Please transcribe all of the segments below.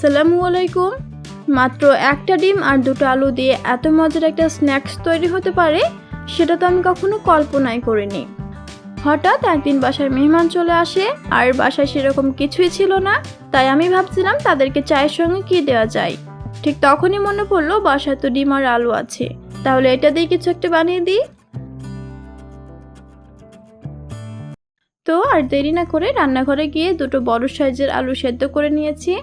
সালামু আলাইকুম। মাত্র একটা ডিম আর দুটো আলু দিয়ে এত মজার একটা স্ন্যাক্স তৈরি হতে পারে, সেটা তো আমি কখনো কল্পনাই করিনি। হঠাৎ একদিন বাসার মেহমান চলে আসে, আর বাসায় সেরকম কিছুই ছিল না, তাই আমি ভাবছিলাম তাদেরকে চায়ের সঙ্গে কি দেওয়া যায়। ঠিক তখনই মনে পড়ল বাসায় তো ডিম আর আলু আছে, তাহলে এটা দিয়ে কিছু একটা বানিয়ে দিই। তো আর দেরি না করে রান্নাঘরে গিয়ে দুটো বড় সাইজের আলু সেদ্ধ করে নিয়েছি।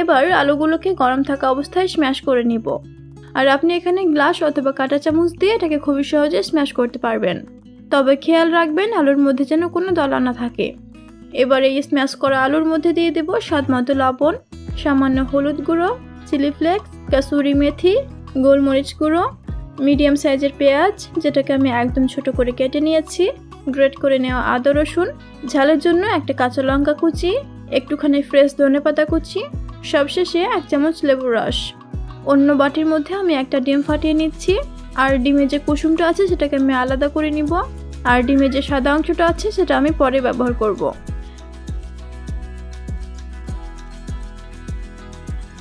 এবার আলুগুলোকে গরম থাকা অবস্থায় স্ম্যাশ করে নিব। আর আপনি এখানে গ্লাস অথবা কাঁটা চামচ দিয়ে এটাকে খুবই সহজে স্ম্যাশ করতে পারবেন। তবে খেয়াল রাখবেন আলুর মধ্যে যেন কোনো দলা না থাকে। এবার এই স্ম্যাশ করা আলুর মধ্যে দিয়ে দেব স্বাদ মতো লবণ, সামান্য হলুদ গুঁড়ো চিলি ফ্লেক্স কাসুরি মেথি, গোলমরিচ গুঁড়ো মিডিয়াম সাইজের পেঁয়াজ, যেটাকে আমি একদম ছোট করে কেটে নিয়েছি গ্রেট করে নেওয়া আদা রসুন, ঝালের জন্য একটা কাঁচা লঙ্কা কুচি, একটুখানি ফ্রেশ ধনেপাতা কুচি সবশেষে এক চামচ লেবুর রস। অন্য বাটির মধ্যে আমি একটা ডিম ফাটিয়ে নিচ্ছি। আর ডিমের যে কুসুমটা আছে, সেটাকে আমি আলাদা করে নিব। আর ডিমের যে সাদা অংশটা আছে, সেটা আমি পরে ব্যবহার করব।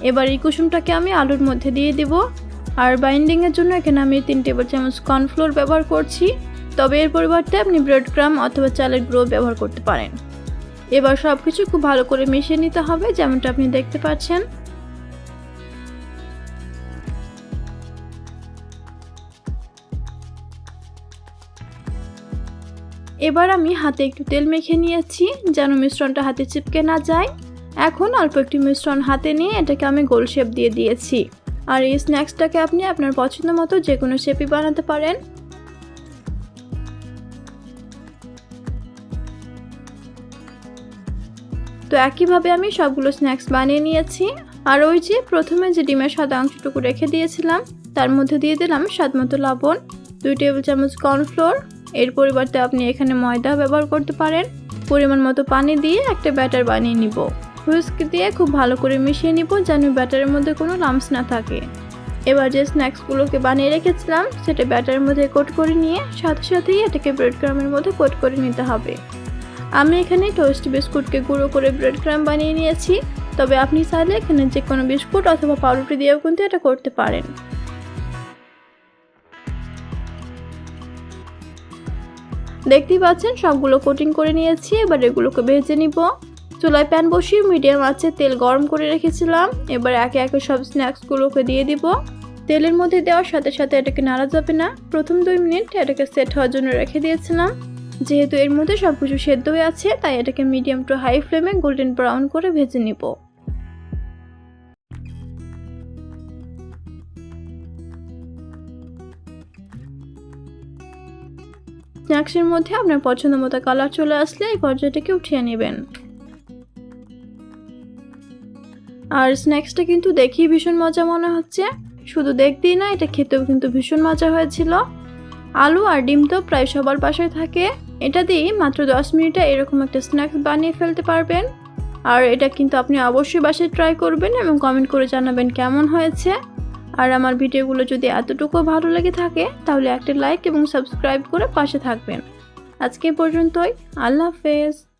এবার এই কুসুমটাকে আমি আলুর মধ্যে দিয়ে দিব। আর বাইন্ডিংয়ের জন্য এখানে আমি তিন টেবিল চামচ কর্নফ্লোর ব্যবহার করছি। তবে এর পরিবর্তে আপনি ব্রেড ক্রাম অথবা চালের গ্রো ব্যবহার করতে পারেন। এবার সব কিছু খুব ভালো করে মিশিয়ে নিতে হবে, যেমনটা আপনি দেখতে পাচ্ছেন। এবার আমি হাতে একটু তেল মেখে নিয়েছি, যেন মিশ্রণটা হাতে চিপকে না যায়। এখন অল্প একটু মিশ্রণ হাতে নিয়ে এটাকে আমি গোল শেপ দিয়ে দিয়েছি। আর এই স্ন্যাক্সটাকে আপনি আপনার পছন্দ মতো যে কোনো শেপই বানাতে পারেন। তো একইভাবে আমি সবগুলো স্ন্যাক্স বানিয়ে নিয়েছি। আর ওই যে প্রথমে যে ডিমের সাদা অংশটুকু রেখে দিয়েছিলাম, তার মধ্যে দিয়ে দিলাম স্বাদ মতো লবণ, দুই টেবিল চামচ কর্নফ্লোর। এর পরিবর্তে আপনি এখানে ময়দা ব্যবহার করতে পারেন। পরিমাণ মতো পানি দিয়ে একটা ব্যাটার বানিয়ে নিব। হুইস্ক দিয়ে খুব ভালো করে মিশিয়ে নিব যেন ব্যাটারের মধ্যে কোনো লামস না থাকে। এবার যে স্ন্যাক্সগুলোকে বানিয়ে রেখেছিলাম, সেটা ব্যাটারের মধ্যে কোট করে নিয়ে সাথে সাথেই এটাকে ব্রেড ক্রামের মধ্যে কোট করে নিতে হবে। আমি এখানে টোস্ট বিস্কুটকে গুঁড়ো করে ব্রেড ক্রাম বানিয়ে নিয়েছি। তবে আপনি চাইলে এখানে যে কোনো বিস্কুট অথবা পাউরুটি দিয়েও কিন্তু এটা করতে পারেন। দেখতেই পাচ্ছেন, সবগুলো কোটিং করে নিয়েছি। এবার এগুলোকে ভেজে নিব। চুলায় প্যান বসিয়ে মিডিয়াম আছে তেল গরম করে রেখেছিলাম। এবার একে একে সব স্ন্যাক্সগুলোকে দিয়ে দিব। তেলের মধ্যে দেওয়ার সাথে সাথে এটাকে নাড়া যাবে না। প্রথম দুই মিনিট এটাকে সেট হওয়ার জন্য রেখে দিয়েছিলাম। যেহেতু এর মধ্যে সব কিছু সেদ্ধ হয়ে আছে, তাই এটাকে মিডিয়াম টু হাই ফ্লেমে গোল্ডেন ব্রাউন করে ভেজে নিব। স্ন্যাক্সের মধ্যে আপনার পছন্দ মতো কালার চলে আসলে এই পর্যায়টাকে উঠিয়ে নেবেন। আর স্ন্যাক্সটা কিন্তু দেখেই ভীষণ মজা মনে হচ্ছে। শুধু দেখতেই না, এটা খেতেও কিন্তু ভীষণ মজা হয়েছিল। আলু আর ডিম তো প্রায় সবার বাসায় থাকে। এটা দিয়ে মাত্র দশ মিনিটে এরকম একটা স্ন্যাক্স বানিয়ে ফেলতে পারবেন। আর এটা কিন্তু আপনি অবশ্যই বাসায় ট্রাই করবেন এবং কমেন্ট করে জানাবেন কেমন হয়েছে। আর আমার ভিডিওগুলো যদি এতটুকু ভালো লেগে থাকে, তাহলে একটা লাইক এবং সাবস্ক্রাইব করে পাশে থাকবেন। আজকে পর্যন্তই। আল্লাহ হাফেজ।